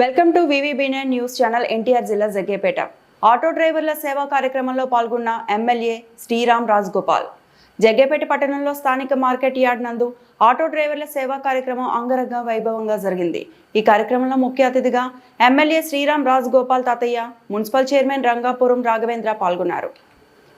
Welcome to VVB news channel NTR జిల్లా Jaggayyapeta. Auto డ్రైవర్ల సేవా కార్యక్రమంలో పాల్గొన్న ఎమ్మెల్యే శ్రీరామ్ రాజ్గోపాల్. జగ్గేపేట పట్టణంలో స్థానిక మార్కెట్ యార్డ్ నందు ఆటో డ్రైవర్ల సేవా కార్యక్రమం అంగరంగ వైభవంగా జరిగింది. ఈ కార్యక్రమంలో ముఖ్య అతిథిగా ఎమ్మెల్యే శ్రీరామ్ రాజ్గోపాల్ తాతయ్య మున్సిపల్ చైర్మన్ రంగాపురం రాఘవేంద్ర పాల్గొన్నారు.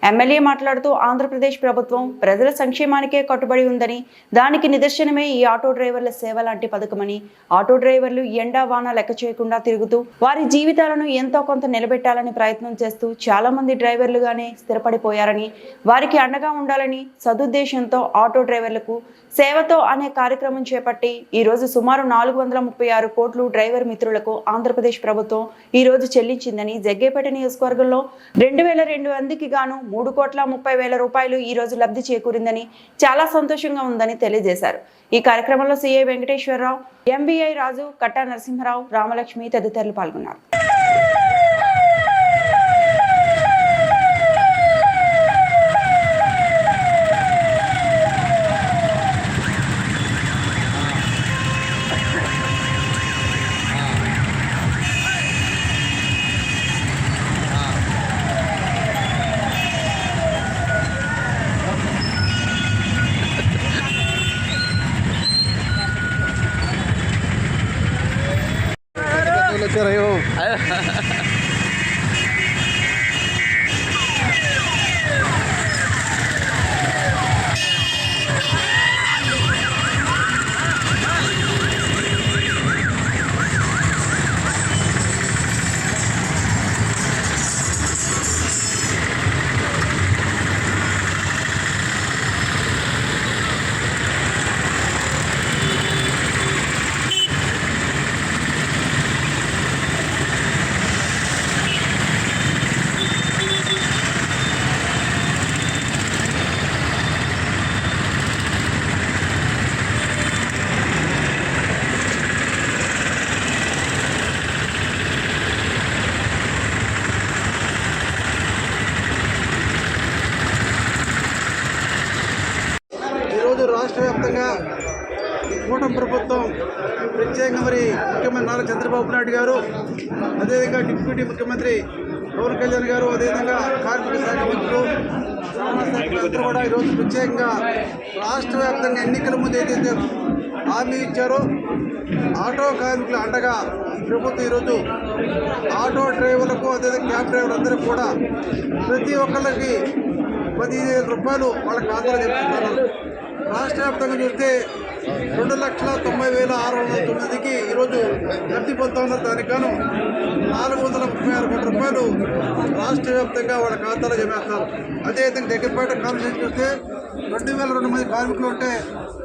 ఎమ్మెల్యే మాట్లాడుతూ ఆంధ్రప్రదేశ్ ప్రభుత్వం ప్రజల సంక్షేమానికే కట్టుబడి ఉందని దానికి నిదర్శనమే ఈ ఆటో డ్రైవర్ల సేవ లాంటి పథకమని ఆటో డ్రైవర్లు ఎండా వాన లెక్క చేయకుండా తిరుగుతూ వారి జీవితాలను ఎంతో కొంత నిలబెట్టాలని ప్రయత్నం చేస్తూ చాలా మంది డ్రైవర్లుగానే స్థిరపడిపోయారని వారికి అండగా ఉండాలని సదుద్దేశంతో ఆటో డ్రైవర్లకు సేవతో అనే కార్యక్రమం చేపట్టి ఈరోజు సుమారు నాలుగు వందల ముప్పై ఆరు కోట్లు డ్రైవర్ మిత్రులకు ఆంధ్రప్రదేశ్ ప్రభుత్వం ఈ రోజు చెల్లించిందని జగ్గేపేట నియోజకవర్గంలో రెండు వేల రెండు మందికి గాను మూడు కోట్ల ముప్పై వేల రూపాయలు ఈరోజు లబ్ధి చేకూరిందని చాలా సంతోషంగా ఉందని తెలియజేశారు. ఈ కార్యక్రమంలో సీఐ వెంకటేశ్వరరావు ఎంబీఐ రాజు కట్టా నరసింహరావు రామలక్ష్మి తదితరులు పాల్గొన్నారు. రాష్ట్ర వ్యాప్తంగా కూటమి ప్రభుత్వం ప్రత్యేకంగా మరి ముఖ్యమంత్రి నారా చంద్రబాబు నాయుడు గారు అదేవిధంగా డిప్యూటీ ముఖ్యమంత్రి పవన్ కళ్యాణ్ గారు అదేవిధంగా కార్మిక శాఖ మంత్రులు రవాణా కూడా ఈరోజు ప్రత్యేకంగా రాష్ట్ర వ్యాప్తంగా ఎన్నికల ముందు ఏదైతే హామీ ఇచ్చారో ఆటో కార్మికుల అండగా ప్రభుత్వం ఈరోజు ఆటో డ్రైవర్లకు అదేవిధంగా క్యాబ్ డ్రైవర్లందరికీ కూడా ప్రతి ఒక్కరికి పదిహేను వేల రూపాయలు వాళ్ళ ఖాతాలో చెప్తున్నారు. రాష్ట్ర వ్యాప్తంగా చూస్తే రెండు లక్షల తొంభై వేల ఆరు వందల తొమ్మిదికి ఈరోజు లబ్ధి పొందుతా ఉన్నారు దానికి గాను నాలుగు వందల ముప్పై ఆరు కోట్ల రూపాయలు రాష్ట్ర వ్యాప్తంగా వాళ్ళ ఖాతాలో జమేస్తారు. అదేవిధంగా దగ్గరపేట కాన్స్టిట్యూషన్ చూస్తే రెండు వేల రెండు మంది కార్మికులు ఉంటే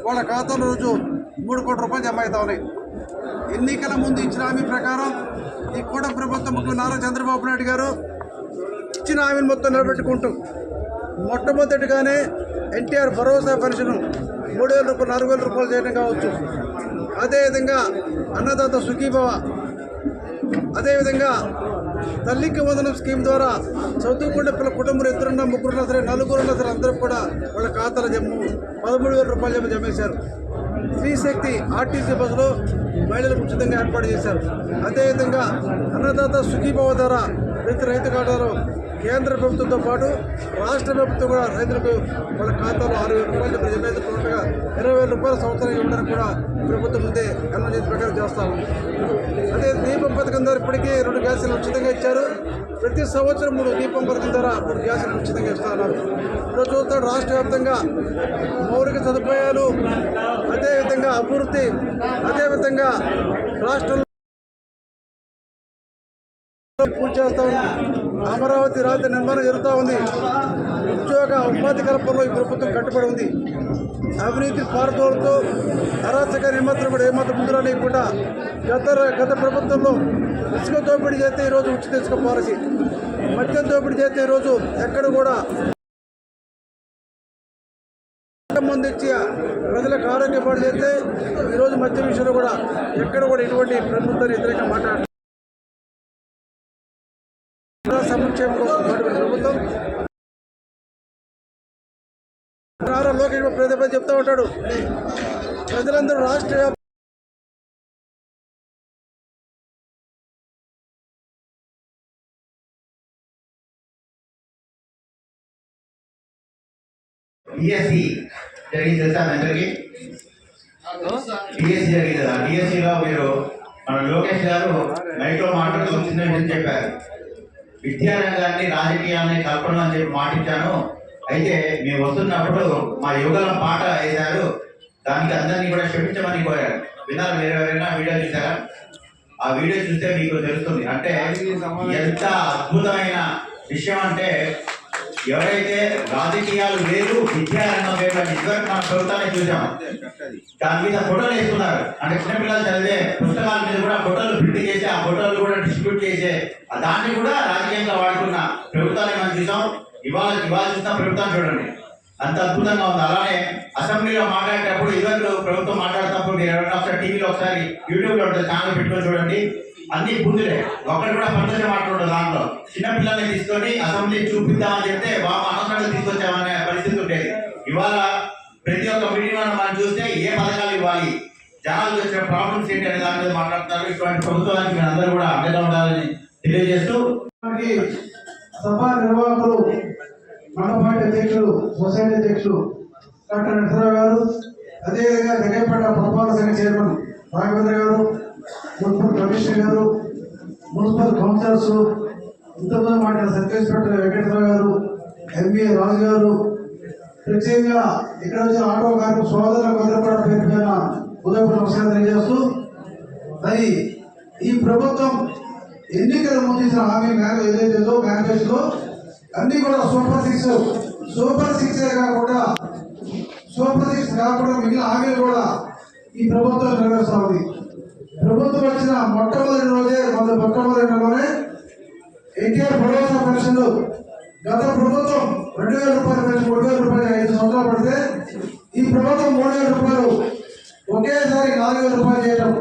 వాళ్ళ ఖాతాలో రోజు మూడు కోట్ల రూపాయలు జమ అవుతా ఉన్నాయి. ఎన్నికల ముందు ఇచ్చిన హామీ ప్రకారం ఈ కూడా ప్రభుత్వం ముఖ్యమంత్రి నారా చంద్రబాబు నాయుడు గారు ఇచ్చిన హామీని మొత్తం నిలబెట్టుకుంటూ మొట్టమొదటిగానే ఎన్టీఆర్ భరోసా పెన్షన్ మూడు వేల రూపాయలు నాలుగు వేల రూపాయలు చేయడం కావచ్చు. అదేవిధంగా అన్నదాత సుఖీభవ అదేవిధంగా తల్లికి వందనం స్కీమ్ ద్వారా చదువుకునే పిల్ల కుటుంబం ఇద్దరున్నా ముగ్గురున్నా సరే నలుగురున్నా సరే అందరూ కూడా వాళ్ళ ఖాతాల జమ్ము పదమూడు వేల రూపాయలు జమ జమేశారు. శ్రీశక్తి ఆర్టీసీ బస్సులో మహిళలకు ఉచితంగా ఏర్పాటు చేశారు. అదేవిధంగా అన్నదాత సుఖీభవ ద్వారా ప్రతి రైతు ఖాతాలో కేంద్ర ప్రభుత్వంతో పాటు రాష్ట్ర ప్రభుత్వం కూడా రైతులకు వాళ్ళ ఖాతాలో ఆరు వేల రూపాయలు ఇప్పుడు జమ ఇరవై వేల రూపాయల సంవత్సరం ఇవ్వడానికి కూడా ప్రభుత్వం ముందే అనుమతి ప్రకారం చేస్తా ఉంది. అదే దీపం పథకం ద్వారా ఇప్పటికీ రెండు గ్యాసులు ఉచితంగా ఇచ్చారు. ప్రతి సంవత్సరం మూడు దీపం పథకం ద్వారా మూడు గ్యాసులు ఉచితంగా ఇస్తున్నారు ఇప్పుడు చూస్తాడు రాష్ట్ర వ్యాప్తంగా మౌలిక సదుపాయాలు అదేవిధంగా అభివృద్ధి అదేవిధంగా రాష్ట్రంలో పూర్తి చేస్తా ఉన్నాం అమరావతి రాజధాని నిర్మాణం జరుగుతూ ఉంది. ఉద్యోగ ఉపాధి కల్పనలో ఈ ప్రభుత్వం కట్టుబడి ఉంది. అవినీతి పారదోలతో అరాచక నిమ్మత్రం కూడా ఏమాత్రం ముందు రానియకుండా గత గత ప్రభుత్వంలో ఇసుక దోపిడీ చేస్తే ఈరోజు ఉచిత ఇసుక పాలసీ. మద్యం దోపిడీ చేస్తే ఈరోజు ఎక్కడ కూడా మంది ఇచ్చి ప్రజలకు ఆరోగ్య పాడు చేస్తే ఈరోజు మద్యం విషయంలో కూడా ఎక్కడ కూడా ఎటువంటి ప్రభుత్వాన్ని వ్యతిరేకంగా మాట్లాడారు సంక్షేమం చెప్తా ఉంటాడు ప్రజలందరూ రాష్ట్ర మీరు మన లోకేష్ గారు నైట్లో మాట్లాడుతూ వచ్చిందని చెప్పారు. విద్యారంగాన్ని రాజకీయాన్ని కలపడం అని చెప్పి మాటిచ్చాను. అయితే మేము వస్తున్నప్పుడు మా యువగలం పాట వేశారు. దానికి అందరినీ కూడా క్షమించమని కోరారు. విన్నారు మీరు ఎవరైనా వీడియో చూసారా ఆ వీడియో చూస్తే మీకు తెలుస్తుంది. అంటే ఎంత అద్భుతమైన విషయం అంటే ఎవరైతే రాజకీయాలు వేరు విద్యారంగం వేరు అని ఇదివరకు మన ప్రభుత్వాన్ని చూసాం దాని మీద ఫోటోలు వేస్తున్నారు. అంటే చిన్నపిల్లలు చదివే పుస్తకాల మీద కూడా ఫోటోలు ప్రింట్ చేసి ఆ ఫోటోలు కూడా డిస్ట్రిబ్యూట్ చేసే ఆ దాన్ని కూడా రాజకీయంగా వాడుకున్న ప్రభుత్వాన్ని మనం చూసాం. ఇవాళ ఇవాళ చూసిన ప్రభుత్వాన్ని చూడండి. అంత అద్భుతంగా ఉంది. అలానే అసెంబ్లీలో మాట్లాడేటప్పుడు ఇదివరకు ప్రభుత్వం మాట్లాడేటప్పుడు మీరు ఎవరైనా ఒకసారి టీవీలో ఒకసారి యూట్యూబ్లో ఛానల్ పెట్టుకొని చూడండి. అన్ని బుద్ధులే ఒకటి కూడా పంపించే మాట్లాడదు దాంట్లో. చిన్నపిల్లల్ని తీసుకొని అసెంబ్లీ చూపిద్దామని చెప్తే బాబు అనవసరంగా తీసుకొచ్చామనే పరిస్థితి ఉండేది. ఇవాళ ప్రతి ఒక్క మీటింగ్ మనం చూస్తే ఏ పథకాలు ఇవ్వాలి? జనాలకు వచ్చిన ప్రాబ్లమ్స్ ఏంటి అనే దాని మీద మాట్లాడుతున్నారు ఇటువంటి ప్రభుత్వానికి మీరు అందరూ కూడా అడ్డగా ఉండాలని తెలియజేస్తూ మనకి సభా నిర్వాహకులు మండపాటి అధ్యక్షులు సొసైటీ అధ్యక్షులు డాక్టర్ నరసరావు గారు అదేవిధంగా దగ్గరపేట పురపాలక సంఘ చైర్మన్ రాఘవేంద్ర గారు మున్సిపల్ కమిషనర్ గారు మున్సిపల్ కౌన్సిలర్స్ ఇంతమంది మాట్లాడిన సబ్ ఇన్స్పెక్టర్ వెంకటేశ్వర గారు ఎంబీఏ రాజు గారు ప్రత్యేకంగా ఇక్కడ వచ్చిన ఆటో కార్మిక సోదరులకు అందరూ కూడా పేరు పైన ఉదయపూర్ నమస్కారం తెలియజేస్తూ మరి ఈ ప్రభుత్వం ఎన్నికల ముందు ఇచ్చిన హామీ మేరకు ఏదైతేదో మేనిఫెస్టో అన్ని కూడా సూపర్ సిక్స్ సూపర్ సిక్స్ కాకుండా సూపర్ సిక్స్ కాకుండా మిగిలిన హామీలు కూడా ఈ ప్రభుత్వం నెరవేరుస్తా ఉంది. ప్రభుత్వం వచ్చిన మొట్టమొదటి రోజే మొదటి మొట్టమొదటి నెలలోనే ఎన్టీఆర్ భరోసా పెన్షన్లు. గత ప్రభుత్వం రెండు వేల రూపాయల పెన్షన్ మూడు వేల రూపాయలు ఐదు సంవత్సరాలు పడితే ఈ ప్రభుత్వం మూడు వేల రూపాయలు ఒకేసారి నాలుగు వేల రూపాయలు చేయడం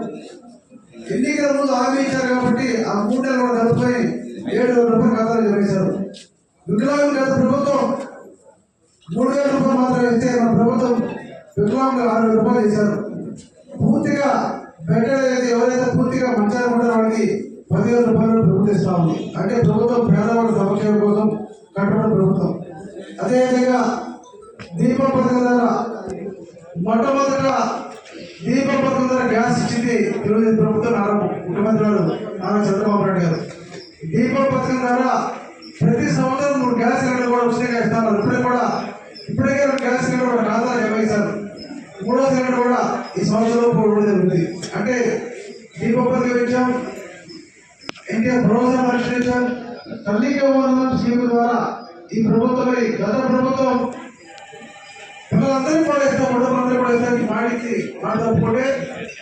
ఎన్నికల ముందు హామీ ఇచ్చారు కాబట్టి ఆ మూడు నెలలు నలభై ఏడు వేల రూపాయలు ఖాతాలు జరిగేశారు. వికలాంగులు గత ప్రభుత్వం మూడు వేల రూపాయలు మాత్రమే ఇస్తే మన ప్రభుత్వం వికలాంగులు ఆరు వేల రూపాయలు ఇచ్చారు. పూర్తిగా వెంటనే ఎవరైతే పూర్తిగా మంచాలు ఉంటారో వాళ్ళకి పదివేల రూపాయలు ప్రభుత్వం ఇస్తా ఉంది. అంటే ప్రభుత్వం పేదవాళ్ళ సంక్షేమం కోసం కట్టుబడి ప్రభుత్వం అదేవిధంగా దీప పథకం ద్వారా మొట్టమొదట దీప పథకం ద్వారా గ్యాస్ ఇచ్చింది తెలుగుదేశం ప్రభుత్వం నారా ముఖ్యమంత్రి గారు నారా చంద్రబాబు నాయుడు గారు. దీప పథకం ద్వారా ప్రతి సంవత్సరం మూడు గ్యాస్ సిలిండర్ కూడా ఉచితంగా ఇస్తున్నారు ఇప్పుడే కూడా ఇప్పటికే రెండు గ్యాస్ సిలిండర్ కూడా ఖాతా జమ చేశారు మూడో కూడా ఈ సంవత్సరంలో పోవడం జరుగుతుంది అంటే దీపం పథకం ఎన్టీఆర్ భరోసా పరిష్కరించాం తల్లికి వందనం స్కీమ్ ద్వారా ఈ ప్రభుత్వం గత ప్రభుత్వం పిల్లలందరినీ కూడా ఇస్తాం కుటుంబాలందరూ కూడా ఇస్తాం ఈ మాటికి మాట తప్పుకుంటే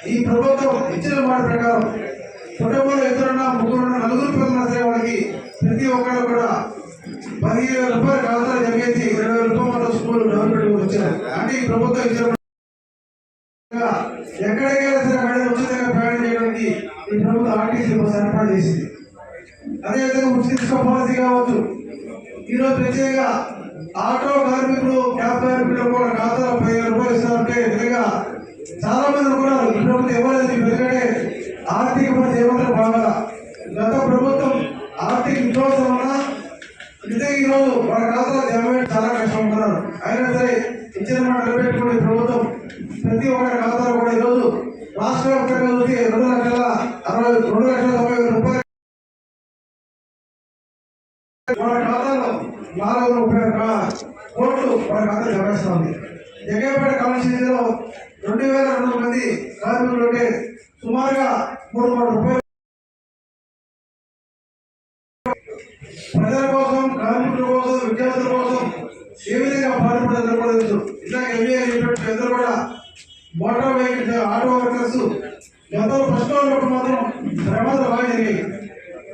ఈ ప్రభుత్వం ఇచ్చిన మాట ప్రకారం కుటుంబంలో ఇద్దరున్న ముగ్గురున్న నలుగురు పిల్లలు సరే వాళ్ళకి ప్రతి ఒక్కరు కూడా పదిహేను వేల రూపాయలు ఖాతాలు జమేసి ఇరవై వేల రూపాయలు స్కూల్ డెవలప్మెంట్ వచ్చారు. అంటే ఈ ప్రభుత్వం ఇచ్చిన ఎక్కడికైనా సరే మహిళలు ఉచితంగా ప్రయాణం చేయడానికి ఈ ప్రభుత్వం ఆర్టీసీ బస్సు ఏర్పాటు చేసింది. అదేవిధంగా ఉచిత ఇసుక పాలసీ కావచ్చు. ఈరోజు ప్రత్యేకంగా ఆటో కార్మికులు క్యాబ్ కార్మికులు కూడా ఖాతాలో పదిహేను రూపాయలు ఇస్తారంటే నిజంగా చాలా మంది అనుకున్నారు. ఈ ప్రభుత్వం ఇవ్వలేదు. ఎందుకంటే ఆర్థిక పరిస్థితి ఏమంటారు బాగా గత ప్రభుత్వం ఆర్థిక విశ్వాసం వల్ల నిజంగా ఈరోజు వాళ్ళ ఖాతాలో జమ చాలా కష్టం ఉంటున్నారు అయినా సరే ఇచ్చిన మాట నిలబెట్టుకునే ప్రభుత్వం ప్రతి ఒక్కరి ఖాతాలో కూడా ఈరోజు రాష్ట్ర వ్యాప్తంగా చూస్తే రెండు లక్షల అరవై రెండు లక్షల తొంభై వేల రూపాయలు వాళ్ళ ఖాతాలో నాలుగు వందల ముప్పై కోట్లు మన ఖాతా జమ చేస్తా ఉంది జగేపేట కాన్స్టిట్యూన్సీలో రెండు వేల రెండు వందల మంది కార్మికులు ఉంటే సుమారుగా మూడు కోట్ల రూపాయలు ప్రజల కోసం కార్మికుల కోసం విద్యార్థుల కోసం ఏ విధంగా పాటుపడాలో కూడా తెలుసు ఇందాక ఎంబీఏ చెప్పినట్టు అందరూ కూడా మోటార్ వెహికల్స్ ఆటో వర్కర్స్ గతంలో ఫస్ట్ ఉన్నప్పుడు మాత్రం ప్రమాదాలు బాగా జరిగాయి.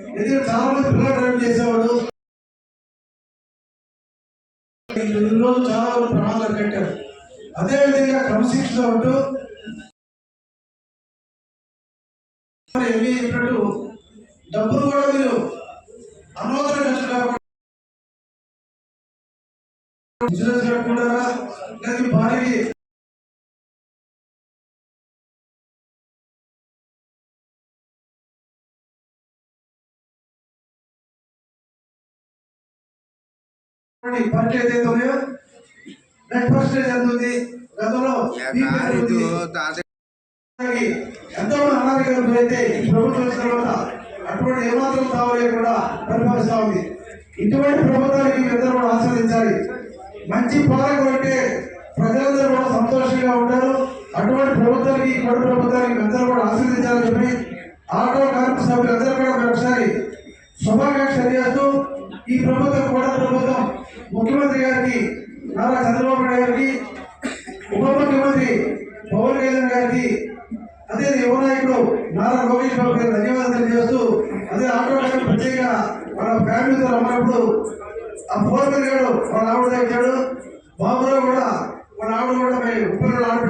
ఎందుకంటే చాలా మంది పిల్లలు డ్రైవ్ చేసేవాళ్ళు. ఈ రోజు చాలా మంది ప్రమాదాలు కట్టారు అదేవిధంగా క్రమశిక్షణ ఉంటూ ఎంబీ చెప్పినట్టు డబ్బులు కూడా ఇన్సూరెన్స్ కట్టుకుంటారా లేదా మీ భార్యకి పర్సెంటేజ్ ఎంత ఉంది గతంలో అలాగే ఎంతో మంది గురైతే ప్రభుత్వం తర్వాత అటువంటి ఏమాత్రం పరిపాలిస్తా ఉంది ఇటువంటి ప్రభుత్వం మంచి పాలన అంటే ప్రజలందరూ కూడా సంతోషంగా ఉంటారు అటువంటి ప్రభుత్వానికి ఈ కొడు ప్రభుత్వానికి అందరూ కూడా ఆస్వాదించాలని చెప్పి ఆటో కార్మిక సభ్యులందరూ కూడా ఒకసారి శుభాకాంక్షలు చేస్తూ ఈ ప్రభుత్వం కూడా ప్రభుత్వం ముఖ్యమంత్రి గారికి నారా చంద్రబాబు నాయుడు గారికి ఉప ముఖ్యమంత్రి పవన్ కళ్యాణ్ గారికి అదే యువ నాయకుడు నారా లోకేష్ బాబు గారికి ధన్యవాదాలు తెలియజేస్తూ అదే ఆటో డ్రైవర్ ప్రత్యేకంగా వాళ్ళ ఫ్యామిలీతో రమ్మన్నప్పుడు ఆ ఫోన్ గారు వాళ్ళ ఆవిడ వచ్చాడు బాబురావు కూడా వాళ్ళ ఆవిడ కూడా మేము ఉప్పల్ ఆవిడ